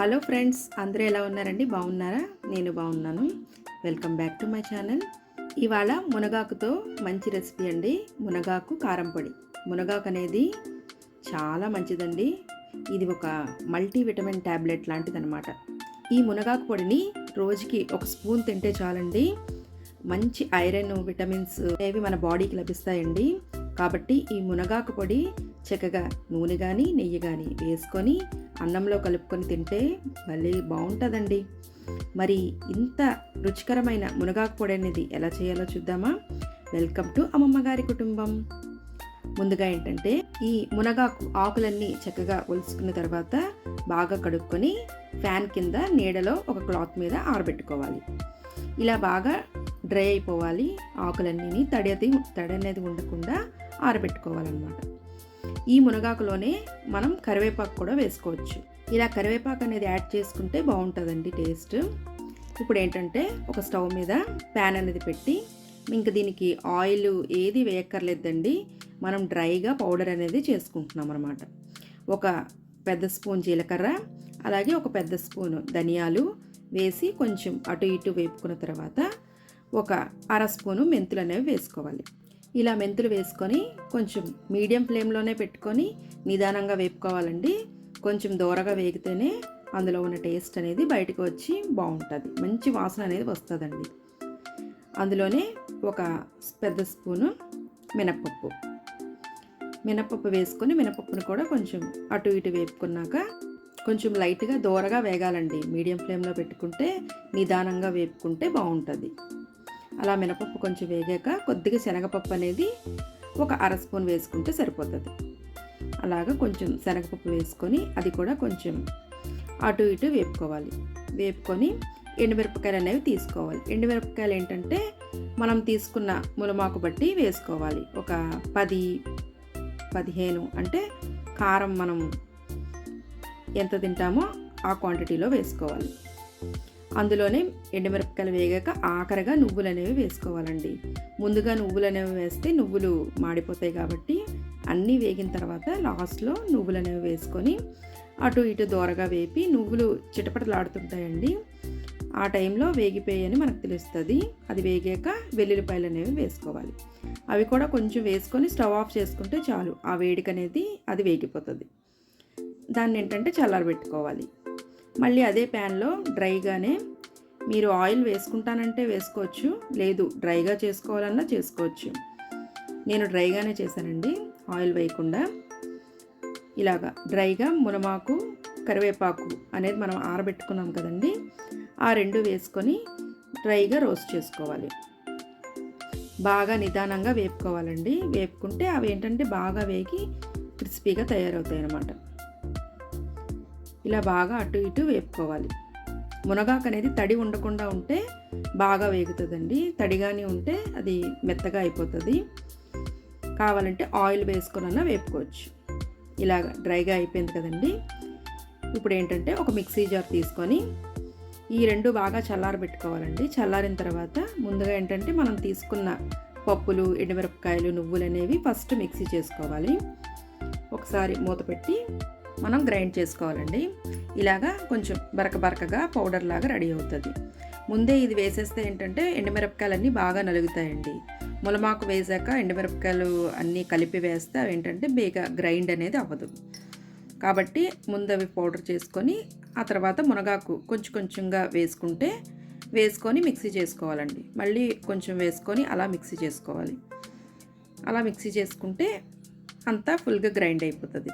Hello friends అందరూ ఎలా ఉన్నారండి? బాగున్నారా? నేను బాగున్నాను. Welcome back to my channel. ఇవాళ మునగాకుతో మంచి రెసిపీ అండి. మునగాకు కారం పొడి. మునగాకు అనేది చాలా మంచిదండి. ఇది ఒక మల్టీవిటమిన్ ట్యాబ్లెట్ లాంటిదన్నమాట. ఈ మునగాకు పొడిని రోజుకి ఒక స్పూన్ తింటే చాలండి. మంచి ఐరన్ విటమిన్స్ అనేవి మన బాడీకి లభిస్తాయండి. కాబట్టి ఈ మునగాకు పొడి చక్కగా నూనె కానీ నెయ్యి కానీ వేసుకొని అన్నంలో కలుపుకొని తింటే మళ్ళీ బాగుంటుందండి మరి ఇంత రుచికరమైన మునగాకు పొడి అనేది ఎలా చేయాలో చూద్దామా? వెల్కమ్ టు అమ్మమ్మ గారి కుటుంబం. ముందుగా ఏంటంటే ఈ మునగాకు ఆకులన్నీ చక్కగా ఒలుసుకున్న తర్వాత బాగా కడుక్కొని ఫ్యాన్ కింద నీడలో ఒక క్లాత్ మీద ఆరబెట్టుకోవాలి. ఇలా బాగా డ్రై అయిపోవాలి. ఆకులన్నీ తడి అది తడి అనేది ఉండకుండా ఆరబెట్టుకోవాలన్నమాట. ఈ మునగాకులోనే మనం కరివేపాకు కూడా వేసుకోవచ్చు. ఇలా కరివేపాకు అనేది యాడ్ చేసుకుంటే బాగుంటుందండి టేస్ట్. ఇప్పుడు ఏంటంటే ఒక స్టవ్ మీద ప్యాన్ అనేది పెట్టి ఇంకా దీనికి ఆయిల్ ఏది వేయక్కర్లేదండి. మనం డ్రైగా పౌడర్ అనేది చేసుకుంటున్నాం అనమాట ఒక పెద్ద స్పూన్ జీలకర్ర అలాగే ఒక పెద్ద స్పూన్ ధనియాలు వేసి కొంచెం అటు ఇటు వేపుకున్న తర్వాత ఒక అర స్పూను మెంతులు అనేవి వేసుకోవాలి. ఇలా మెంతులు వేసుకొని కొంచెం మీడియం ఫ్లేమ్లోనే పెట్టుకొని నిదానంగా వేపుకోవాలండి. కొంచెం దూరగా వేగితేనే అందులో ఉన్న టేస్ట్ అనేది బయటకు వచ్చి బాగుంటుంది. మంచి వాసన అనేది వస్తుందండి. అందులోనే ఒక పెద్ద స్పూను మినప్పప్పు. మినప్పప్పు వేసుకొని మినపప్పును కూడా కొంచెం అటు ఇటు వేపుకున్నాక కొంచెం లైట్గా దూరగా వేగాలండి. మీడియం ఫ్లేమ్లో పెట్టుకుంటే నిదానంగా వేపుకుంటే బాగుంటుంది. అలా మినపప్పు కొంచెం వేగాక కొద్దిగా శనగపప్పు అనేది ఒక అర స్పూన్ వేసుకుంటే సరిపోతుంది. అలాగా కొంచెం శనగపప్పు వేసుకొని అది కూడా కొంచెం అటు ఇటు వేపుకోవాలి. వేపుకొని ఎండుమిరపకాయలు అనేవి తీసుకోవాలి. ఎండుమిరపకాయలు ఏంటంటే మనం తీసుకున్న ములమాకు బట్టి వేసుకోవాలి. ఒక పది పదిహేను అంటే కారం మనం ఎంత తింటామో ఆ క్వాంటిటీలో వేసుకోవాలి. అందులోనే ఎండుమిరపకాయలు వేగాక ఆఖరగా నువ్వులు అనేవి వేసుకోవాలండి. ముందుగా నువ్వులు అనేవి వేస్తే నువ్వులు మాడిపోతాయి కాబట్టి అన్నీ వేగిన తర్వాత లాస్ట్లో నువ్వులు అనేవి వేసుకొని అటు ఇటు దూరగా వేపి నువ్వులు చిటపటలాడుతుంటాయండి. ఆ టైంలో వేగిపోయాయని మనకు తెలుస్తుంది. అది వేగాక వెల్లుల్లిపాయలు అనేవి వేసుకోవాలి. అవి కూడా కొంచెం వేసుకొని స్టవ్ ఆఫ్ చేసుకుంటే చాలు. ఆ వేడికనేది అది వేగిపోతుంది. దాన్ని ఏంటంటే చల్లారబెట్టుకోవాలి. మళ్ళీ అదే ప్యాన్లో డ్రైగానే మీరు ఆయిల్ వేసుకుంటానంటే వేసుకోవచ్చు లేదు డ్రైగా చేసుకోవాలన్నా చేసుకోవచ్చు. నేను డ్రైగానే చేశానండి ఆయిల్ వేయకుండా. ఇలాగా డ్రైగా మునమాకు కరివేపాకు అనేది మనం ఆరబెట్టుకున్నాం కదండి ఆ రెండు వేసుకొని డ్రైగా రోస్ట్ చేసుకోవాలి. బాగా నిదానంగా వేపుకోవాలండి వేపుకుంటే అవి ఏంటంటే బాగా వేగి క్రిస్పీగా తయారవుతాయి అన్నమాట ఇలా బాగా అటు ఇటు వేపుకోవాలి. మునగాకు అనేది తడి ఉండకుండా ఉంటే బాగా వేగుతుందండి. తడిగానే ఉంటే అది మెత్తగా అయిపోతుంది. కావాలంటే ఆయిల్ వేసుకునన్నా వేపుకోవచ్చు. ఇలాగ డ్రైగా అయిపోయింది కదండి. ఇప్పుడు ఏంటంటే ఒక మిక్సీ జార్ తీసుకొని ఈ రెండు బాగా చల్లారబెట్టుకోవాలండి చల్లారిన తర్వాత ముందుగా ఏంటంటే మనం తీసుకున్న పప్పులు ఎండుమిరపకాయలు నువ్వులు అనేవి ఫస్ట్ మిక్సీ చేసుకోవాలి. ఒకసారి మూత పెట్టి మనం గ్రైండ్ చేసుకోవాలండి. ఇలాగా కొంచెం బరక బరకగా పౌడర్ లాగా రెడీ అవుతుంది. ముందే ఇది వేసేస్తే ఏంటంటే ఎండుమిరపకాయలు బాగా నలుగుతాయండి. ములమాకు వేసాక ఎండుమిరపకాయలు అన్నీ కలిపి వేస్తే అవి ఏంటంటే బేగా గ్రైండ్ అనేది అవ్వదు. కాబట్టి ముందు అవి పౌడర్ చేసుకొని ఆ తర్వాత మునగాకు కొంచెం కొంచెంగా వేసుకుంటే వేసుకొని మిక్సీ చేసుకోవాలండి. మళ్ళీ కొంచెం వేసుకొని అలా మిక్సీ చేసుకోవాలి. అలా మిక్సీ చేసుకుంటే అంతా ఫుల్గా గ్రైండ్ అయిపోతుంది.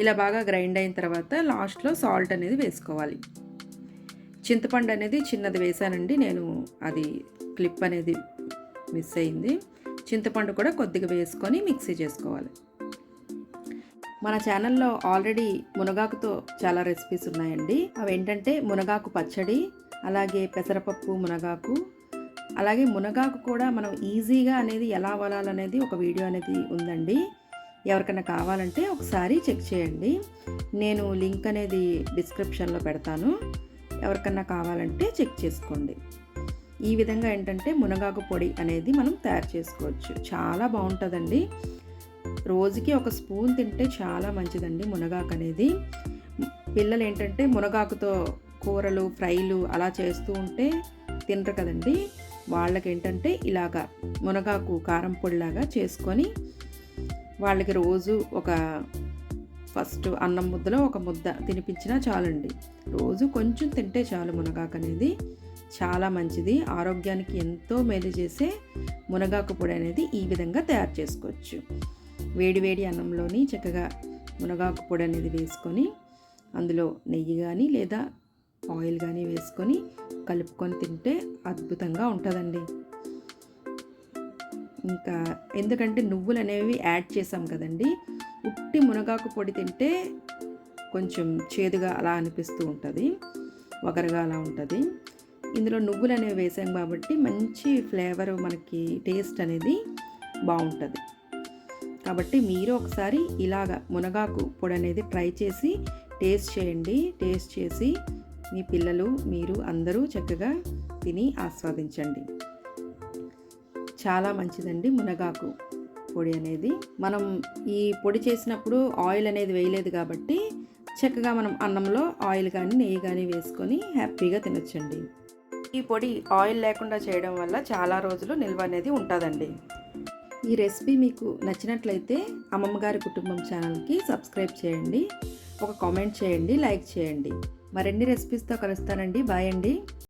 ఇలా బాగా గ్రైండ్ అయిన తర్వాత లాస్ట్లో సాల్ట్ అనేది వేసుకోవాలి. చింతపండు అనేది చిన్నది వేసానండి నేను అది క్లిప్ అనేది మిస్ అయింది. చింతపండు కూడా కొద్దిగా వేసుకొని మిక్సీ చేసుకోవాలి. మన ఛానల్లో ఆల్రెడీ మునగాకుతో చాలా రెసిపీస్ ఉన్నాయండి. అవి ఏంటంటే మునగాకు పచ్చడి అలాగే పెసరపప్పు మునగాకు అలాగే మునగాకు కూడా మనం ఈజీగా అనేది ఎలా వలాలనేది ఒక వీడియో అనేది ఉందండి. ఎవరికైనా కావాలంటే ఒకసారి చెక్ చేయండి. నేను లింక్ అనేది డిస్క్రిప్షన్లో పెడతాను. ఎవరికన్నా కావాలంటే చెక్ చేసుకోండి. ఈ విధంగా ఏంటంటే మునగాకు పొడి అనేది మనం తయారు చేసుకోవచ్చు. చాలా బాగుంటుందండి. రోజుకి ఒక స్పూన్ తింటే చాలా మంచిదండి మునగాకు అనేది. పిల్లలు ఏంటంటే మునగాకుతో కూరలు ఫ్రైలు అలా చేస్తూ ఉంటే తినరు కదండి. వాళ్ళకి ఏంటంటే ఇలాగా మునగాకు కారం పొడిలాగా చేసుకొని వాళ్ళకి రోజు ఒక ఫస్ట్ అన్నం ముద్దలో ఒక ముద్ద తినిపించినా చాలండి. రోజు కొంచెం తింటే చాలు మునగాకు అనేది. చాలా మంచిది. ఆరోగ్యానికి ఎంతో మేలు చేసే మునగాకు పొడి అనేది ఈ విధంగా తయారు చేసుకోవచ్చు. వేడివేడి అన్నంలోని చక్కగా మునగాకు పొడి అనేది వేసుకొని అందులో నెయ్యి కానీ లేదా ఆయిల్ కానీ వేసుకొని కలుపుకొని తింటే అద్భుతంగా ఉంటుందండి. ఇంకా ఎందుకంటే నువ్వులు అనేవి యాడ్ చేసాం కదండి. ఉట్టి మునగాకు పొడి తింటే కొంచెం చేదుగా అలా అనిపిస్తూ ఉంటుంది. వగరగా అలా ఉంటుంది. ఇందులో నువ్వులు అనేవి వేసాం కాబట్టి మంచి ఫ్లేవర్ మనకి టేస్ట్ అనేది బాగుంటుంది. కాబట్టి మీరు ఒకసారి ఇలాగ మునగాకు పొడి అనేది ట్రై చేసి టేస్ట్ చేయండి. టేస్ట్ చేసి మీ పిల్లలు మీరు అందరూ చక్కగా తిని ఆస్వాదించండి. చాలా మంచిదండి మునగాకు పొడి అనేది. మనం ఈ పొడి చేసినప్పుడు ఆయిల్ అనేది వేయలేదు కాబట్టి చక్కగా మనం అన్నంలో ఆయిల్ కానీ నెయ్యి కానీ వేసుకొని హ్యాపీగా తినొచ్చండి. ఈ పొడి ఆయిల్ లేకుండా చేయడం వల్ల చాలా రోజులు నిల్వ అనేది ఉంటుందండి. ఈ రెసిపీ మీకు నచ్చినట్లయితే అమ్మమ్మ గారి కుటుంబం ఛానల్కి సబ్స్క్రైబ్ చేయండి. ఒక కామెంట్ చేయండి లైక్ చేయండి. మరిన్ని రెసిపీస్తో కలుస్తానండి. బాయ్ అండి.